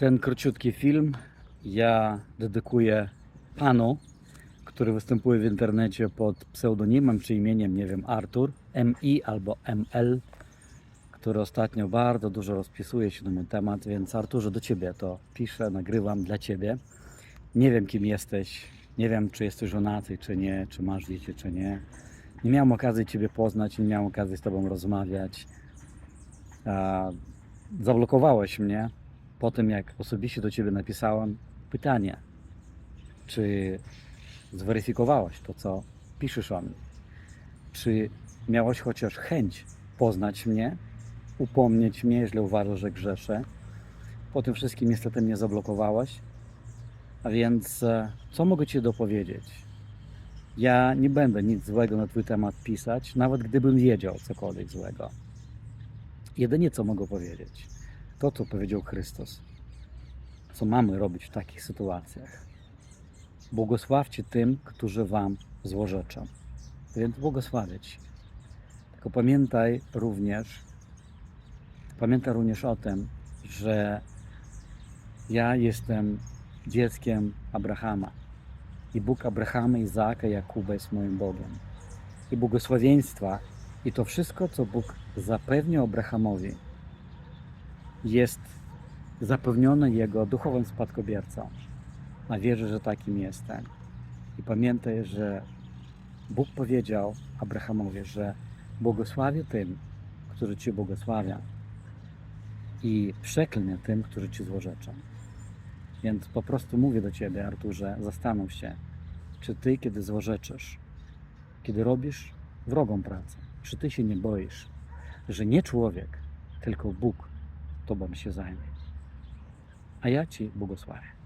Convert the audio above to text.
Ten króciutki film ja dedykuję panu, który występuje w internecie pod pseudonimem czy imieniem, nie wiem, Artur, MI albo ML, który ostatnio bardzo dużo rozpisuje się na mój temat, więc Arturze, do ciebie to piszę, nagrywam dla ciebie. Nie wiem, kim jesteś, nie wiem, czy jesteś żonaty, czy nie, czy masz dzieci, czy nie. Nie miałem okazji ciebie poznać, nie miałem okazji z tobą rozmawiać. Zablokowałeś mnie po tym, jak osobiście do ciebie napisałem pytanie, czy zweryfikowałeś to, co piszesz o mnie? Czy miałeś chociaż chęć poznać mnie, upomnieć mnie, jeśli uważasz, że grzeszę? Po tym wszystkim niestety mnie zablokowałeś. A więc e, co mogę Ci dopowiedzieć? Ja nie będę nic złego na Twój temat pisać, nawet gdybym wiedział cokolwiek złego. Jedynie co mogę powiedzieć, to co powiedział Chrystus. Co mamy robić w takich sytuacjach? Błogosławcie tym, którzy Wam złorzeczą. Więc błogosławię Ci. Tylko pamiętaj również, pamiętaj również o tym, że ja jestem dzieckiem Abrahama. I Bóg Abrahama, Izaaka, Jakuba jest moim Bogiem. I błogosławieństwa i to wszystko, co Bóg zapewnił Abrahamowi, jest zapewnione Jego duchowym spadkobiercą. A wierzę, że takim jestem. I pamiętaj, że Bóg powiedział Abrahamowi, że błogosławię tym, którzy Cię błogosławią i przeklnę tym, którzy Ci złorzeczą. Więc po prostu mówię do Ciebie, Arturze, zastanów się, czy Ty, kiedy złorzeczysz, kiedy robisz wrogą pracę, czy Ty się nie boisz, że nie człowiek, tylko Bóg Tobą się zajmie. A ja Ci błogosławię.